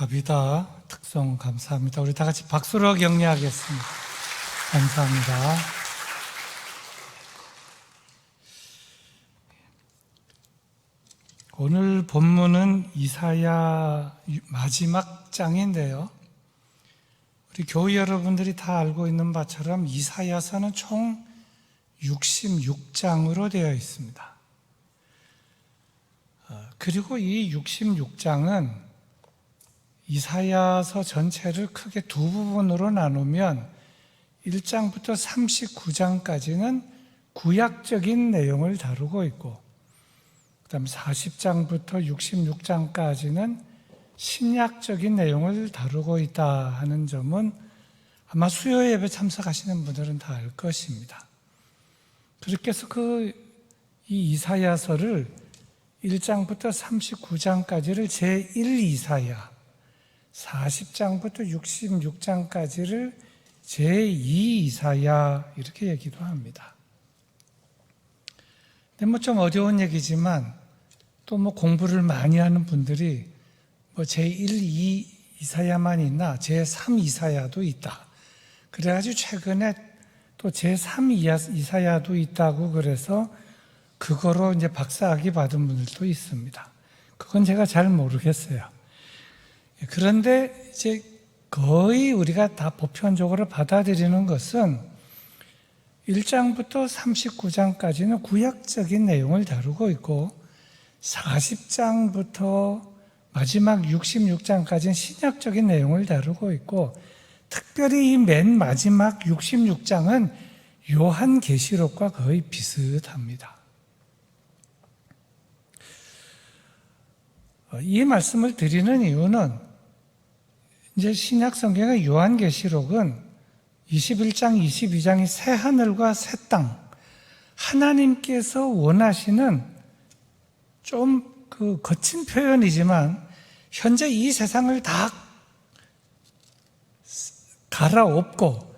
다비다 특성 감사합니다. 우리 다 같이 박수로 격려하겠습니다. 감사합니다. 오늘 본문은 이사야 마지막 장인데요. 우리 교회 여러분들이 다 알고 있는 바처럼 이사야서는 총 66장으로 되어 있습니다. 어, 그리고 이 66장은 이사야서 전체를 크게 두 부분으로 나누면 1장부터 39장까지는 구약적인 내용을 다루고 있고 그다음 40장부터 66장까지는 신약적인 내용을 다루고 있다 하는 점은 아마 수요 예배 참석하시는 분들은 다 알 것입니다. 그렇게 해서 그 이 이사야서를 1장부터 39장까지를 제1 이사야, 40장부터 66장까지를 제2 이사야 이렇게 얘기도 합니다. 근데 뭐 좀 어려운 얘기지만 또 뭐 공부를 많이 하는 분들이 뭐 제1, 2 이사야만 있나 제3 이사야도 있다. 그래가지고 최근에 또 제3 이사야도 있다고 그래서 그거로 이제 박사학위 받은 분들도 있습니다. 그건 제가 잘 모르겠어요. 그런데 이제 거의 우리가 다 보편적으로 받아들이는 것은 1장부터 39장까지는 구약적인 내용을 다루고 있고 40장부터 마지막 66장까지는 신약적인 내용을 다루고 있고 특별히 이 맨 마지막 66장은 요한 계시록과 거의 비슷합니다. 어, 이 말씀을 드리는 이유는 이제 신약 성경의 요한계시록은 21장, 22장이 새 하늘과 새 땅, 하나님께서 원하시는 좀 그 거친 표현이지만 현재 이 세상을 다 갈아엎고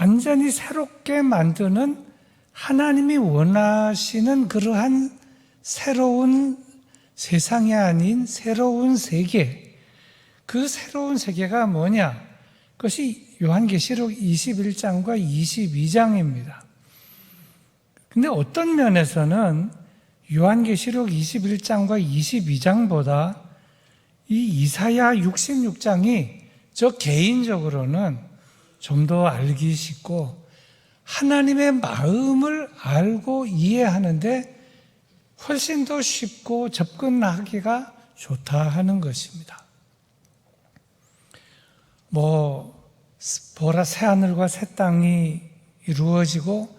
완전히 새롭게 만드는 하나님이 원하시는 그러한 새로운 세상이 아닌 새로운 세계, 그 새로운 세계가 뭐냐? 그것이 요한계시록 21장과 22장입니다. 근데 어떤 면에서는 요한계시록 21장과 22장보다 이 이사야 66장이 저 개인적으로는 좀 더 알기 쉽고 하나님의 마음을 알고 이해하는데 훨씬 더 쉽고 접근하기가 좋다 하는 것입니다. 뭐, 보라 새 하늘과 새 땅이 이루어지고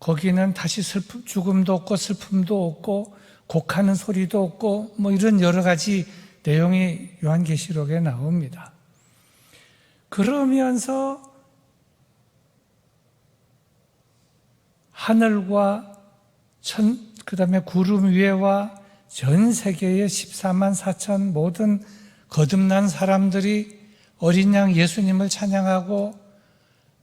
거기는 다시 슬픔, 죽음도 없고 슬픔도 없고 곡하는 소리도 없고 뭐 이런 여러 가지 내용이 요한계시록에 나옵니다. 그러면서 하늘과 천, 그 다음에 구름 위에와 전 세계의 14만 4천 모든 거듭난 사람들이 어린 양 예수님을 찬양하고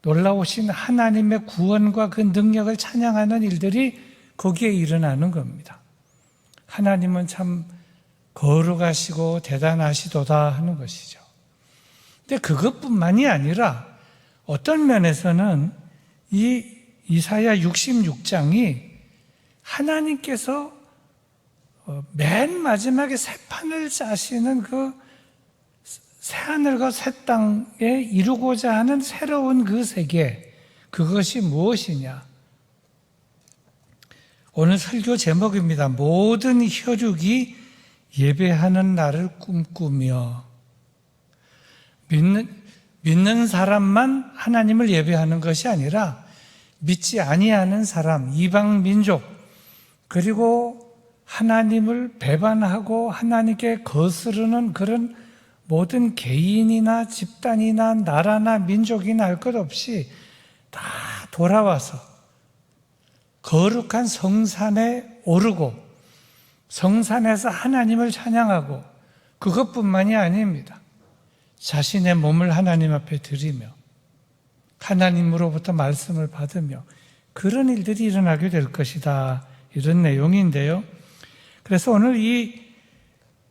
놀라우신 하나님의 구원과 그 능력을 찬양하는 일들이 거기에 일어나는 겁니다. 하나님은 참 거룩하시고 대단하시도다 하는 것이죠. 근데 그것뿐만이 아니라 어떤 면에서는 이 이사야 66장이 하나님께서 어, 맨 마지막에 새 판을 짜시는 그 새하늘과 새 땅에 이루고자 하는 새로운 그 세계, 그것이 무엇이냐? 오늘 설교 제목입니다. 모든 혈육이 예배하는 날을 꿈꾸며 믿는, 믿는 사람만 하나님을 예배하는 것이 아니라 믿지 아니하는 사람, 이방 민족, 그리고 하나님을 배반하고 하나님께 거스르는 그런 모든 개인이나 집단이나 나라나 민족이나 할 것 없이 다 돌아와서 거룩한 성산에 오르고 성산에서 하나님을 찬양하고 그것뿐만이 아닙니다. 자신의 몸을 하나님 앞에 드리며 하나님으로부터 말씀을 받으며 그런 일들이 일어나게 될 것이다. 이런 내용인데요. 그래서 오늘 이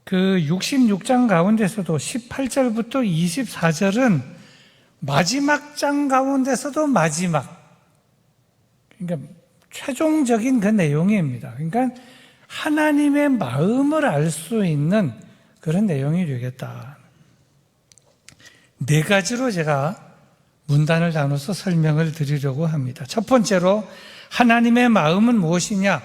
그 66장 가운데서도 18절부터 24절은 마지막 장 가운데서도 마지막 그러니까 최종적인 그 내용입니다. 그러니까 하나님의 마음을 알 수 있는 그런 내용이 되겠다. 네 가지로 제가 문단을 나눠서 설명을 드리려고 합니다. 첫 번째로 하나님의 마음은 무엇이냐?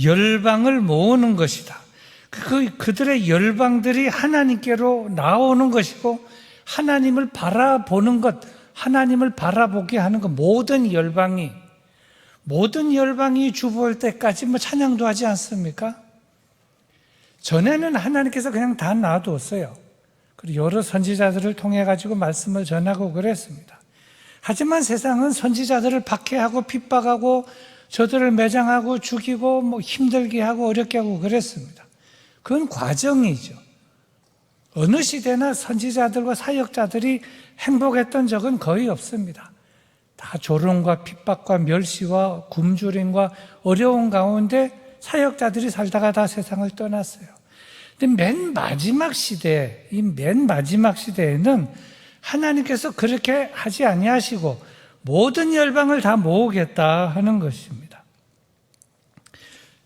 열방을 모으는 것이다. 그, 그들의 열방들이 하나님께로 나오는 것이고, 하나님을 바라보는 것, 하나님을 바라보게 하는 것, 모든 열방이, 모든 열방이 주볼 때까지 뭐 찬양도 하지 않습니까? 전에는 하나님께서 그냥 다 놔뒀어요. 그리고 여러 선지자들을 통해 가지고 말씀을 전하고 그랬습니다. 하지만 세상은 선지자들을 박해하고 핍박하고 저들을 매장하고 죽이고 뭐 힘들게 하고 어렵게 하고 그랬습니다. 그건 과정이죠. 어느 시대나 선지자들과 사역자들이 행복했던 적은 거의 없습니다. 다 조롱과 핍박과 멸시와 굶주림과 어려운 가운데 사역자들이 살다가 다 세상을 떠났어요. 근데 맨 마지막 시대, 이 맨 마지막 시대에는 하나님께서 그렇게 하지 아니하시고 모든 열방을 다 모으겠다 하는 것입니다.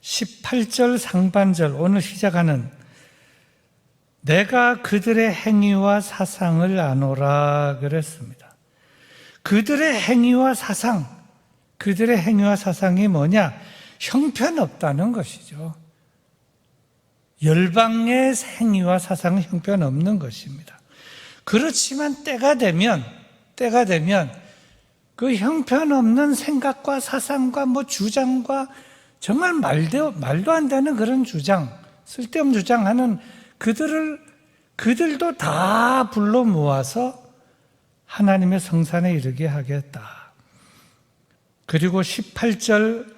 18절 상반절 오늘 시작하는 내가 그들의 행위와 사상을 아노라 그랬습니다. 그들의 행위와 사상, 그들의 행위와 사상이 뭐냐? 형편없다는 것이죠. 열방의 행위와 사상은 형편없는 것입니다. 그렇지만 때가 되면, 때가 되면 그 형편없는 생각과 사상과 뭐 주장과 정말 말도, 말도 안 되는 그런 주장, 쓸데없는 주장하는 그들을, 그들도 다 불러 모아서 하나님의 성산에 이르게 하겠다. 그리고 18절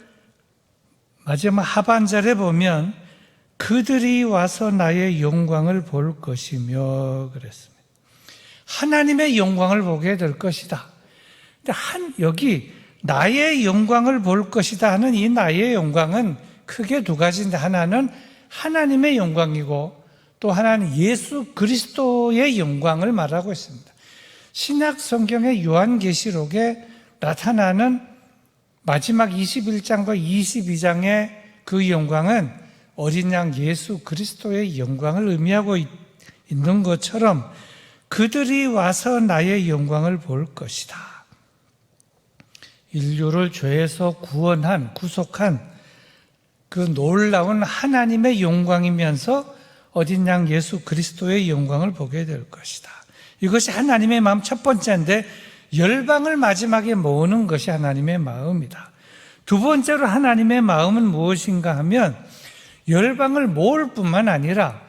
마지막 하반절에 보면 그들이 와서 나의 영광을 볼 것이며 그랬습니다. 하나님의 영광을 보게 될 것이다. 근데 한, 여기 나의 영광을 볼 것이다 하는 이 나의 영광은 크게 두 가지인데 하나는 하나님의 영광이고 또 하나는 예수 그리스도의 영광을 말하고 있습니다. 신약 성경의 요한계시록에 나타나는 마지막 21장과 22장의 그 영광은 어린 양 예수 그리스도의 영광을 의미하고 있는 것처럼 그들이 와서 나의 영광을 볼 것이다. 인류를 죄에서 구원한, 구속한 그 놀라운 하나님의 영광이면서 어린 양 예수 그리스도의 영광을 보게 될 것이다. 이것이 하나님의 마음 첫 번째인데 열방을 마지막에 모으는 것이 하나님의 마음이다. 두 번째로 하나님의 마음은 무엇인가 하면 열방을 모을 뿐만 아니라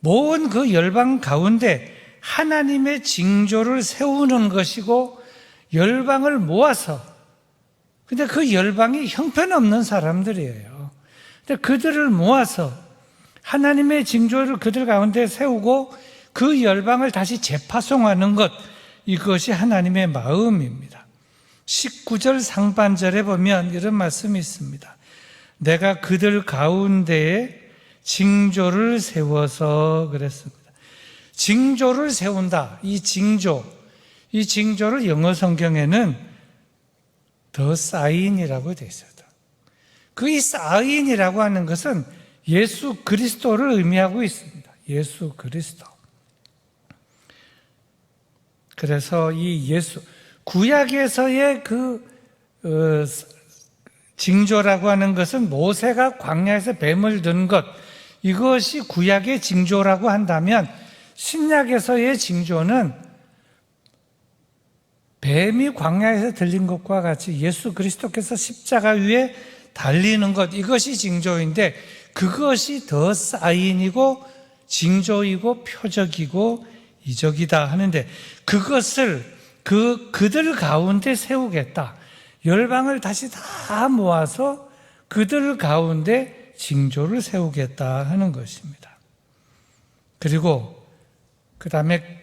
모은 그 열방 가운데 하나님의 징조를 세우는 것이고 열방을 모아서 근데 그 열방이 형편없는 사람들이에요. 근데 그들을 모아서 하나님의 징조를 그들 가운데 세우고 그 열방을 다시 재파송하는 것 이것이 하나님의 마음입니다. 19절 상반절에 보면 이런 말씀이 있습니다. 내가 그들 가운데에 징조를 세워서 그랬습니다. 징조를 세운다. 이 징조, 이 징조를 영어 성경에는 더 사인이라고 되어 있어요. 그 사인이라고 하는 것은 예수 그리스도를 의미하고 있습니다. 예수 그리스도. 그래서 이 예수 구약에서의 그 어, 징조라고 하는 것은 모세가 광야에서 뱀을 든 것, 이것이 구약의 징조라고 한다면 신약에서의 징조는 뱀이 광야에서 들린 것과 같이 예수 그리스도께서 십자가 위에 달리는 것, 이것이 징조인데 그것이 더 사인이고 징조이고 표적이고 이적이다 하는데 그것을 그, 그들 가운데 세우겠다. 열방을 다시 다 모아서 그들 가운데 징조를 세우겠다 하는 것입니다. 그리고 그 다음에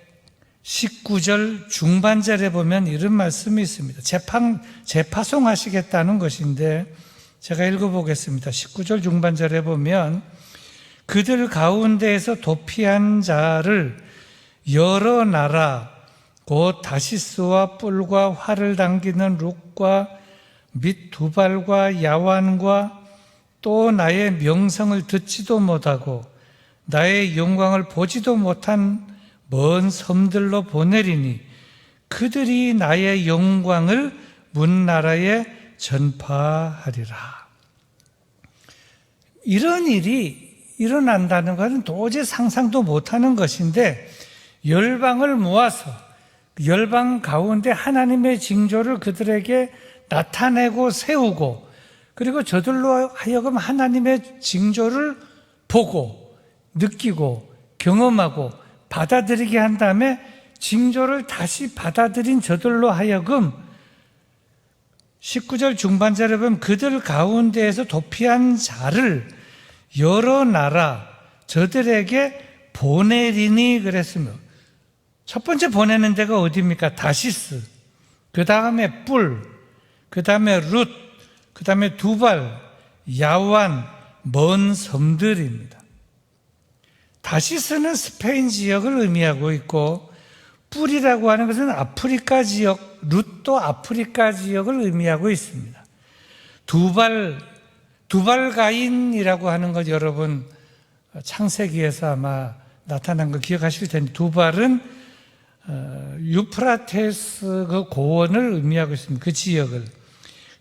19절 중반절에 보면 이런 말씀이 있습니다. 재판, 재파송하시겠다는 것인데 제가 읽어보겠습니다. 19절 중반절에 보면 그들 가운데에서 도피한 자를 여러 나라 곧 다시스와 뿔과 활을 당기는 룩과 및 두발과 야완과 또 나의 명성을 듣지도 못하고 나의 영광을 보지도 못한 먼 섬들로 보내리니 그들이 나의 영광을 문 나라에 전파하리라. 이런 일이 일어난다는 것은 도저히 상상도 못하는 것인데 열방을 모아서 열방 가운데 하나님의 징조를 그들에게 나타내고 세우고 그리고 저들로 하여금 하나님의 징조를 보고 느끼고 경험하고 받아들이게 한 다음에 징조를 다시 받아들인 저들로 하여금 19절 중반절에 보면 그들 가운데에서 도피한 자를 여러 나라 저들에게 보내리니 그랬으며 첫 번째 보내는 데가 어디입니까? 다시스. 그 다음에 뿔. 그 다음에 룻. 그 다음에 두발. 야완. 먼 섬들입니다. 다시스는 스페인 지역을 의미하고 있고 뿔이라고 하는 것은 아프리카 지역, 룻도 아프리카 지역을 의미하고 있습니다. 두발, 두발가인이라고 하는 것 여러분 창세기에서 아마 나타난 거 기억하실 텐데 두발은 어, 유프라테스 그 고원을 의미하고 있습니다. 그 지역을.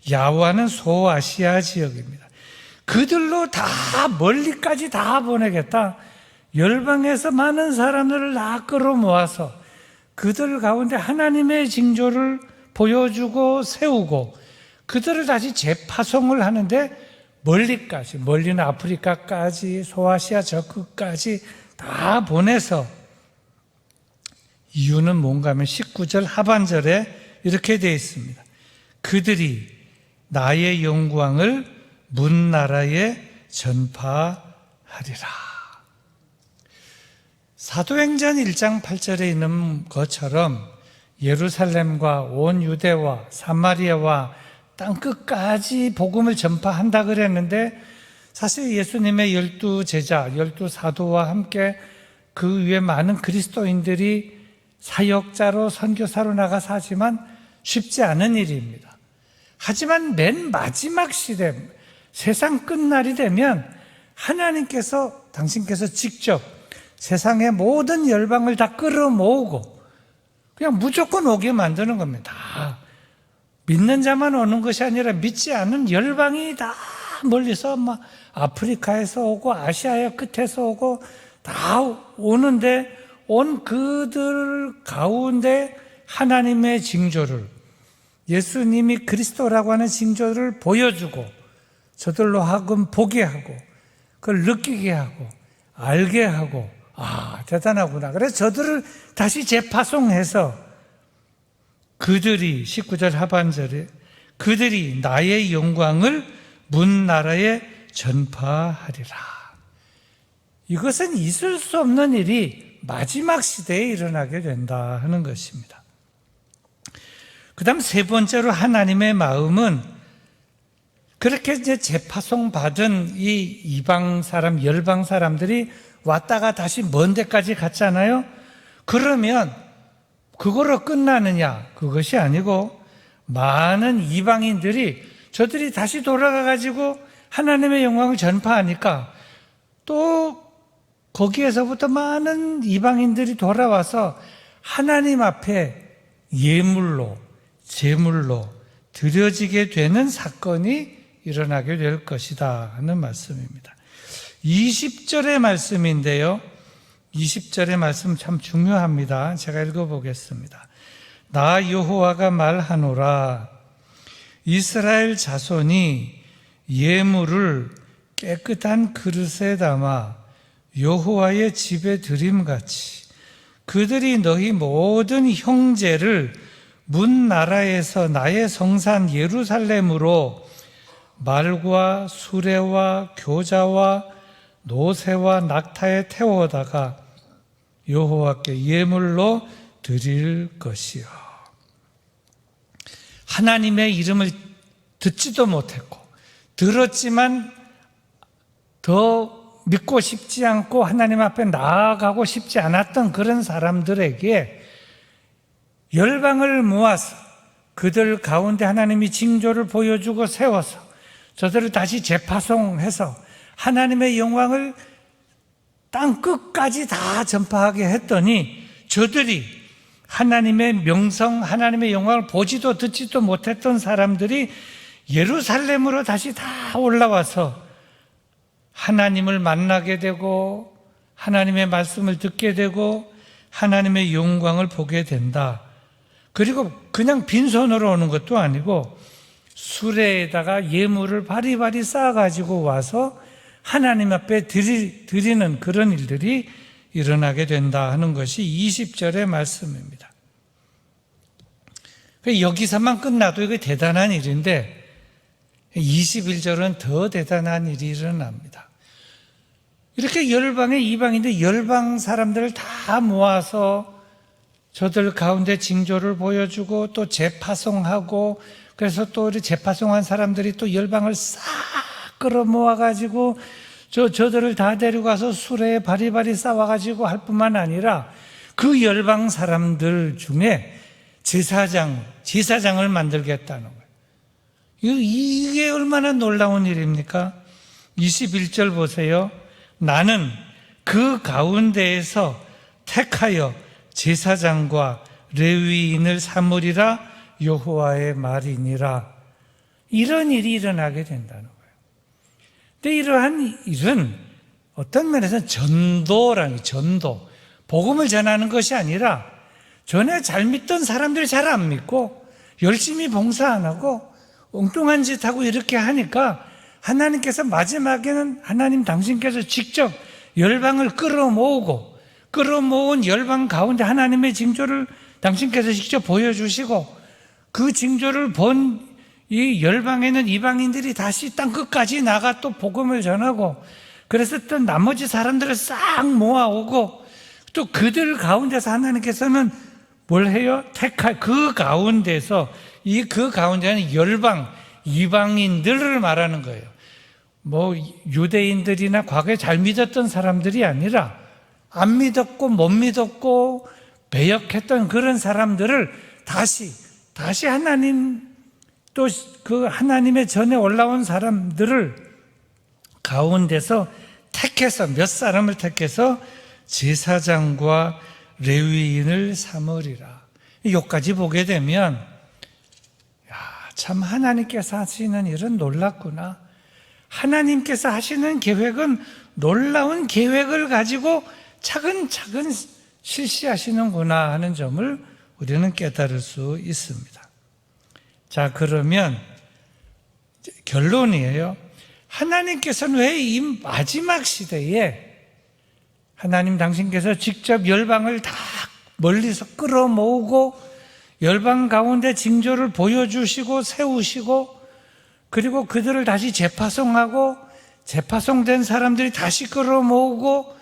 야와는 소아시아 지역입니다. 그들로 다 멀리까지 다 보내겠다. 열방에서 많은 사람들을 다 끌어모아서 그들 가운데 하나님의 징조를 보여주고 세우고 그들을 다시 재파송을 하는데 멀리까지, 멀리는 아프리카까지, 소아시아 저 끝까지 다 보내서 이유는 뭔가 하면 19절 하반절에 이렇게 되어 있습니다. 그들이 나의 영광을 문 나라에 전파하리라. 사도행전 1장 8절에 있는 것처럼 예루살렘과 온 유대와 사마리아와 땅 끝까지 복음을 전파한다 그랬는데 사실 예수님의 열두 제자, 열두 사도와 함께 그 위에 많은 그리스도인들이 사역자로 선교사로 나가서 하지만 쉽지 않은 일입니다. 하지만 맨 마지막 시대, 세상 끝날이 되면 하나님께서 당신께서 직접 세상의 모든 열방을 다 끌어모으고 그냥 무조건 오게 만드는 겁니다. 다 믿는 자만 오는 것이 아니라 믿지 않은 열방이 다 멀리서 막 아프리카에서 오고 아시아의 끝에서 오고 다 오는데 온 그들 가운데 하나님의 징조를 예수님이 그리스도라고 하는 징조를 보여주고 저들로 하금 보게 하고 그걸 느끼게 하고 알게 하고 아 대단하구나. 그래서 저들을 다시 재파송해서 그들이 19절 하반절에 그들이 나의 영광을 문 나라에 전파하리라. 이것은 있을 수 없는 일이 마지막 시대에 일어나게 된다 하는 것입니다. 그 다음 세 번째로 하나님의 마음은 그렇게 이제 재파송 받은 이 이방 사람, 열방 사람들이 왔다가 다시 먼 데까지 갔잖아요? 그러면 그거로 끝나느냐? 그것이 아니고 많은 이방인들이 저들이 다시 돌아가 가지고 하나님의 영광을 전파하니까 또 거기에서부터 많은 이방인들이 돌아와서 하나님 앞에 예물로, 제물로 드려지게 되는 사건이 일어나게 될 것이다 하는 말씀입니다. 20절의 말씀인데요. 20절의 말씀 참 중요합니다. 제가 읽어보겠습니다. 나 여호와가 말하노라 이스라엘 자손이 예물을 깨끗한 그릇에 담아 여호와의 집에 드림같이 그들이 너희 모든 형제를 문 나라에서 나의 성산 예루살렘으로 말과 수레와 교자와 노새와 낙타에 태워다가 여호와께 예물로 드릴 것이요. 하나님의 이름을 듣지도 못했고 들었지만 더 믿고 싶지 않고 하나님 앞에 나아가고 싶지 않았던 그런 사람들에게 열방을 모아서 그들 가운데 하나님이 징조를 보여주고 세워서 저들을 다시 재파송해서 하나님의 영광을 땅 끝까지 다 전파하게 했더니 저들이 하나님의 명성, 하나님의 영광을 보지도 듣지도 못했던 사람들이 예루살렘으로 다시 다 올라와서 하나님을 만나게 되고 하나님의 말씀을 듣게 되고 하나님의 영광을 보게 된다. 그리고 그냥 빈손으로 오는 것도 아니고 수레에다가 예물을 바리바리 쌓아가지고 와서 하나님 앞에 드리, 드리는 그런 일들이 일어나게 된다 하는 것이 20절의 말씀입니다. 그 여기서만 끝나도 이거 대단한 일인데 21절은 더 대단한 일이 일어납니다. 이렇게 열방의 이방인데 열방 사람들을 다 모아서 저들 가운데 징조를 보여주고 또 재파송하고 그래서 또 재파송한 사람들이 또 열방을 싹 끌어 모아 가지고 저, 저들을 다 데려가서 수레에 바리바리 싸워 가지고 할 뿐만 아니라 그 열방 사람들 중에 제사장, 제사장을 만들겠다는 거예요. 이게 얼마나 놀라운 일입니까? 21절 보세요. 나는 그 가운데에서 택하여 제사장과 레위인을 삼으리라 여호와의 말이니라. 이런 일이 일어나게 된다는 거예요. 근데 이러한 일은 어떤 면에서는 전도라는 전도, 복음을 전하는 것이 아니라 전에 잘 믿던 사람들이 잘안 믿고 열심히 봉사 안 하고 엉뚱한 짓 하고 이렇게 하니까 하나님께서 마지막에는 하나님 당신께서 직접 열방을 끌어모으고 끌어모은 열방 가운데 하나님의 징조를 당신께서 직접 보여주시고 그 징조를 본 이 열방에는 이방인들이 다시 땅 끝까지 나가 또 복음을 전하고 그래서 또 나머지 사람들을 싹 모아오고 또 그들 가운데서 하나님께서는 뭘 해요? 택할 그 가운데서 이 그 가운데는 열방 이방인들을 말하는 거예요. 뭐 유대인들이나 과거에 잘 믿었던 사람들이 아니라 안 믿었고 못 믿었고 배역했던 그런 사람들을 다시 다시 하나님 또 그 하나님의 전에 올라온 사람들을 가운데서 택해서 몇 사람을 택해서 제사장과 레위인을 삼으리라. 여기까지 보게 되면 야, 참 하나님께서 하시는 일은 놀랍구나. 하나님께서 하시는 계획은 놀라운 계획을 가지고 차근차근 실시하시는구나 하는 점을 우리는 깨달을 수 있습니다. 자, 그러면 결론이에요. 하나님께서는 왜 이 마지막 시대에 하나님 당신께서 직접 열방을 다 멀리서 끌어모으고 열방 가운데 징조를 보여주시고 세우시고 그리고 그들을 다시 재파송하고 재파송된 사람들이 다시 끌어모으고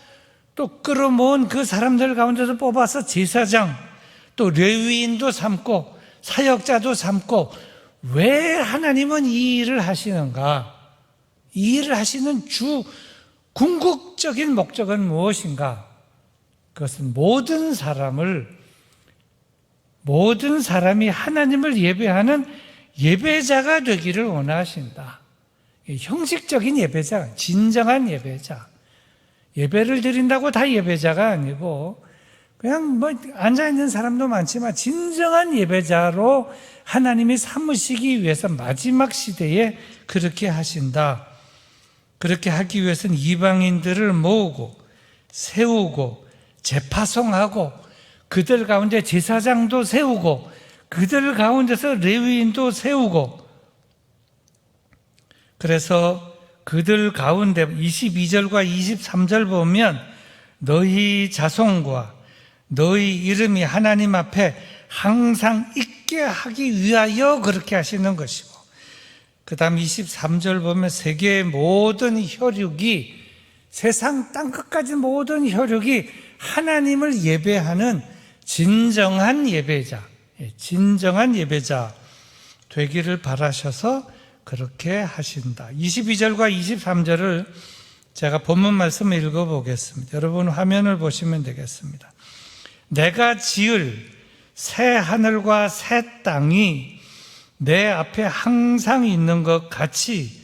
또 끌어모은 그 사람들 가운데서 뽑아서 제사장 또 레위인도 삼고 사역자도 삼고 왜 하나님은 이 일을 하시는가? 이 일을 하시는 주 궁극적인 목적은 무엇인가? 그것은 모든 사람을 모든 사람이 하나님을 예배하는 예배자가 되기를 원하신다. 형식적인 예배자, 진정한 예배자. 예배를 드린다고 다 예배자가 아니고 그냥 뭐 앉아 있는 사람도 많지만 진정한 예배자로 하나님이 삼으시기 위해서 마지막 시대에 그렇게 하신다. 그렇게 하기 위해서는 이방인들을 모으고 세우고 재파송하고 그들 가운데 제사장도 세우고 그들 가운데서 레위인도 세우고 그래서 그들 가운데 22절과 23절 보면 너희 자손과 너희 이름이 하나님 앞에 항상 있게 하기 위하여 그렇게 하시는 것이고 그 다음 23절 보면 세계의 모든 혈육이 세상 땅 끝까지 모든 혈육이 하나님을 예배하는 진정한 예배자, 예, 진정한 예배자 되기를 바라셔서 그렇게 하신다. 22절과 23절을 제가 본문 말씀을 읽어보겠습니다. 여러분 화면을 보시면 되겠습니다. 내가 지을 새 하늘과 새 땅이 내 앞에 항상 있는 것 같이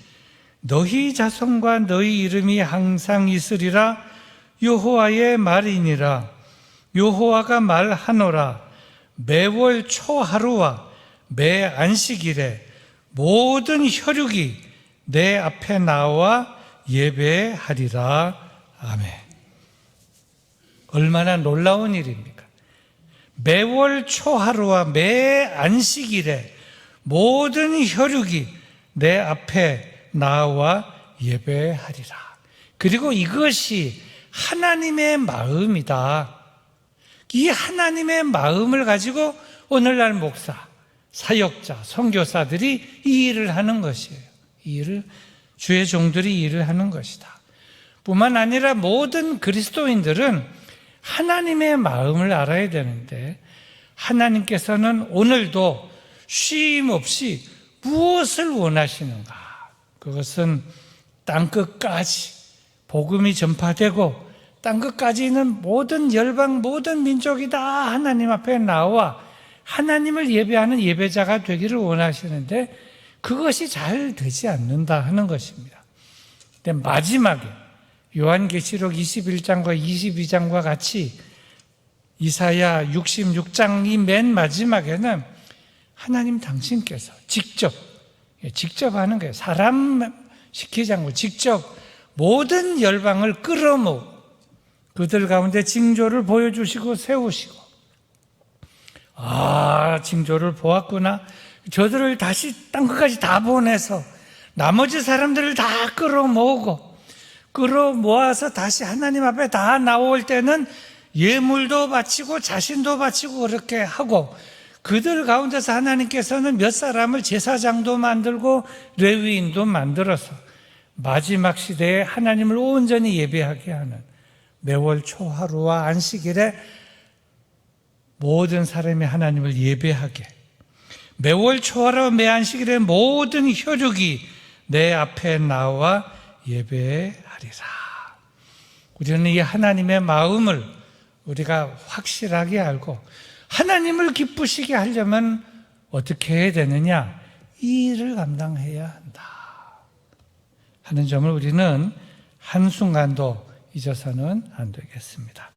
너희 자손과 너희 이름이 항상 있으리라 여호와의 말이니라 여호와가 말하노라 매월 초하루와 매 안식일에 모든 혈육이 내 앞에 나와 예배하리라 아멘. 얼마나 놀라운 일입니까? 매월 초하루와 매 안식일에 모든 혈육이 내 앞에 나와 예배하리라. 그리고 이것이 하나님의 마음이다. 이 하나님의 마음을 가지고 오늘날 목사, 사역자, 선교사들이 이 일을 하는 것이에요. 이 일을 주의 종들이 이 일을 하는 것이다. 뿐만 아니라 모든 그리스도인들은 하나님의 마음을 알아야 되는데 하나님께서는 오늘도 쉼 없이 무엇을 원하시는가? 그것은 땅 끝까지 복음이 전파되고 땅 끝까지 있는 모든 열방 모든 민족이 다 하나님 앞에 나와 하나님을 예배하는 예배자가 되기를 원하시는데 그것이 잘 되지 않는다 하는 것입니다. 근데 마지막에 요한계시록 21장과 22장과 같이 이사야 66장이 맨 마지막에는 하나님 당신께서 직접 예, 직접 하는 거예요. 사람 시키지 않고 직접 모든 열방을 끌어모으고 그들 가운데 징조를 보여주시고 세우시고 아 징조를 보았구나 저들을 다시 땅 끝까지 다 보내서 나머지 사람들을 다 끌어모으고 끌어 모아서 다시 하나님 앞에 다 나올 때는 예물도 바치고 자신도 바치고 그렇게 하고 그들 가운데서 하나님께서는 몇 사람을 제사장도 만들고 레위인도 만들어서 마지막 시대에 하나님을 온전히 예배하게 하는 매월 초하루와 안식일에 모든 사람이 하나님을 예배하게 매월 초하루와 매 안식일에 모든 혈육이 내 앞에 나와 예배 하리라. 우리는 이 하나님의 마음을 우리가 확실하게 알고 하나님을 기쁘시게 하려면 어떻게 해야 되느냐? 이 일을 감당해야 한다. 하는 점을 우리는 한순간도 잊어서는 안 되겠습니다.